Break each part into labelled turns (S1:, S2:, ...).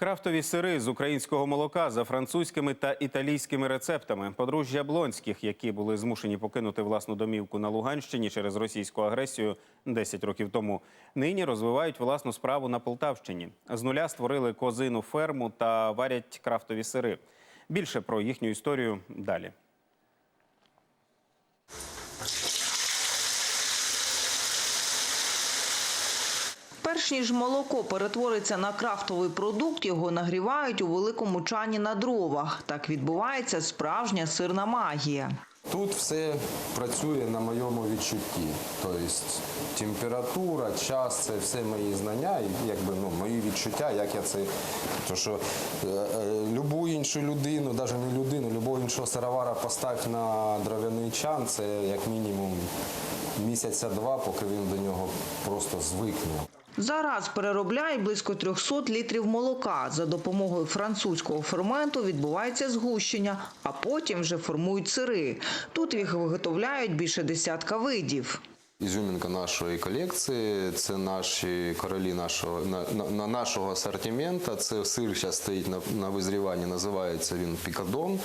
S1: Крафтові сири з українського молока за французькими та італійськими рецептами. Подружжя Блонських, які були змушені покинути власну домівку на Луганщині через російську агресію 10 років тому, нині розвивають власну справу на Полтавщині. З нуля створили козину ферму та варять крафтові сири. Більше про їхню історію далі.
S2: Перш ніж молоко перетвориться на крафтовий продукт, його нагрівають у великому чані на дровах. Так відбувається справжня сирна магія.
S3: Тут все працює на моєму відчутті. Тобто температура, час це все мої знання, якби ну мої відчуття, як я це. То що е, е, любу іншу людину, навіть не людину, любого іншого сировара постав на дров'яний чан, це як мінімум місяця два, поки він до нього просто звикне.
S2: Зараз переробляють близько 300 літрів молока. За допомогою французького ферменту відбувається згущення, а потім вже формують сири. Тут їх виготовляють більше десятка видів.
S3: Ізюмінка нашої колекції, це наші королі нашого, на, на- на нашого асортименту. Це сир зараз стоїть на, на визріванні, називається він пікадон.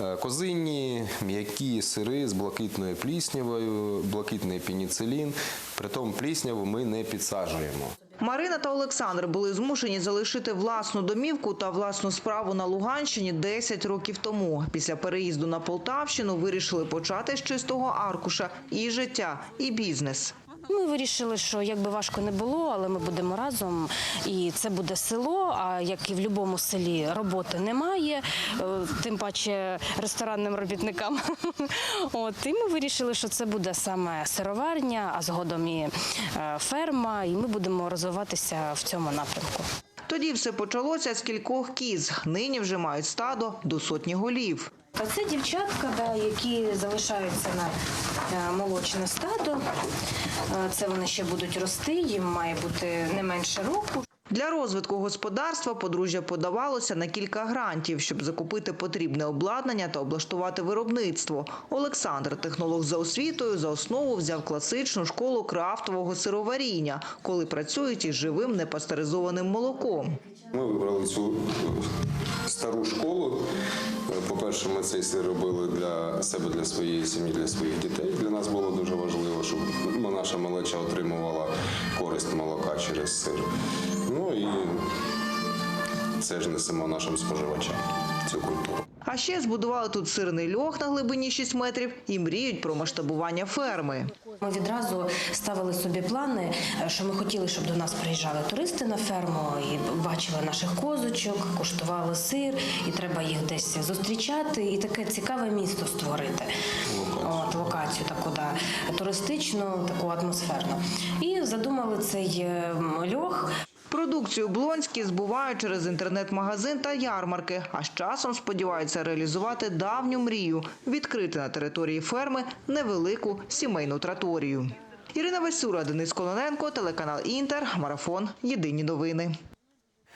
S3: Е, Козинні, м'які сири з блакитною пліснявою, блакитний пеніцилін. Притом плісняву ми не підсаджуємо.
S2: Марина та Олександр були змушені залишити власну домівку та власну справу на Луганщині 10 років тому. Після переїзду на Полтавщину вирішили почати з чистого аркуша і життя, і бізнес.
S4: Ми вирішили, що як би важко не було, але ми будемо разом, і це буде село. А як і в будь-якому селі роботи немає, е, тим паче ресторанним робітникам. От і ми вирішили, що це буде саме сироварня, а згодом і е, ферма, і ми будемо розвиватися в цьому напрямку.
S2: Тоді все почалося з кількох кіз. Нині вже мають стадо до сотні голів.
S4: А це дівчатка, да, які залишаються на е, молочне стадо. Це вони ще будуть рости, їм має бути не менше року.
S2: Для розвитку господарства подружжя подавалося на кілька грантів, щоб закупити потрібне обладнання та облаштувати виробництво. Олександр, технолог за освітою, за основу взяв класичну школу крафтового сироваріння, коли працюють із живим непастеризованим молоком.
S3: Ми вибрали цю е, стару школу. По-перше, ми сир робили для себе, для своєї сім'ї, для своїх дітей. Для нас було дуже важливо, щоб ну, наша малеча отримувала користь молока через сир. Ну і це ж несемо нашим споживачам цю культуру.
S2: А ще збудували тут сирний льох на глибині 6 метрів і мріють про масштабування ферми.
S4: Ми відразу ставили собі плани, що ми хотіли, щоб до нас приїжджали туристи на ферму і бачили наших козочок, куштували сир, і треба їх десь зустрічати, і таке цікаве місто створити. От локацію таку, да, туристичну, таку атмосферну. І задумали цей е, льох.
S2: Продукцію Блонські збувають через інтернет-магазин та ярмарки, а з часом сподіваються реалізувати давню мрію – відкрити на території ферми невелику сімейну траторію. Ірина Весюра, Денис Колоненко, телеканал Інтер, Марафон. Єдині новини.